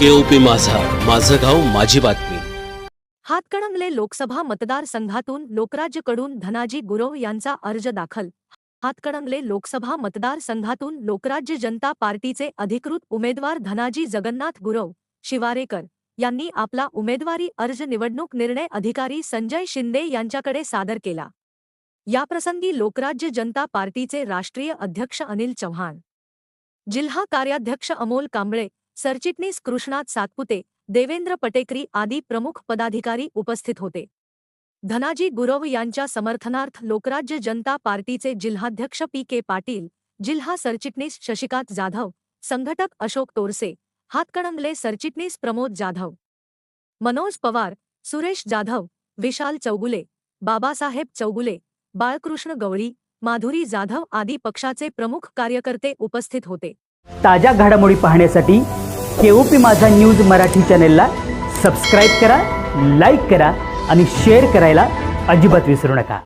केओपी माझा. माझं गाव माझी बातमी. हातकणंगले लोकसभा मतदारसंघातून लोकराज्यकडून धनाजी गुरव यांचा अर्ज दाखल. हातकणंगले लोकसभा मतदारसंघातून लोकराज्य जनता पार्टीचे अधिकृत उमेदवार धनाजी जगन्नाथ गुरव शिवारेकर यांनी आपला उमेदवारी अर्ज निवडणूक निर्णय अधिकारी संजय शिंदे यांच्याकडे सादर केला. याप्रसंगी लोकराज्य जनता पार्टीचे राष्ट्रीय अध्यक्ष अनिल चव्हाण जिल्हा कार्याध्यक्ष अमोल कांबळे सरचिटणीस कृष्णात सातपुते देवेंद्र पटेकरी आदी प्रमुख पदाधिकारी उपस्थित होते. धनाजी गुरव यांच्या समर्थनार्थ लोकराज्य जनता पार्टीचे जिल्हाध्यक्ष पी के पाटील जिल्हा सरचिटणीस शशिकांत जाधव संघटक अशोक तोरसे हातकणंगले सरचिटणीस प्रमोद जाधव मनोज पवार सुरेश जाधव विशाल चौगुले बाबासाहेब चौगुले बाळकृष्ण गवळी माधुरी जाधव आदी पक्षाचे प्रमुख कार्यकर्ते उपस्थित होते. ताज्या घडामोडी पाहण्यासाठी केओपी माझा न्यूज मराठी चॅनेलला सबस्क्राईब करा लाईक करा आणि शेअर करायला अजिबात विसरू नका.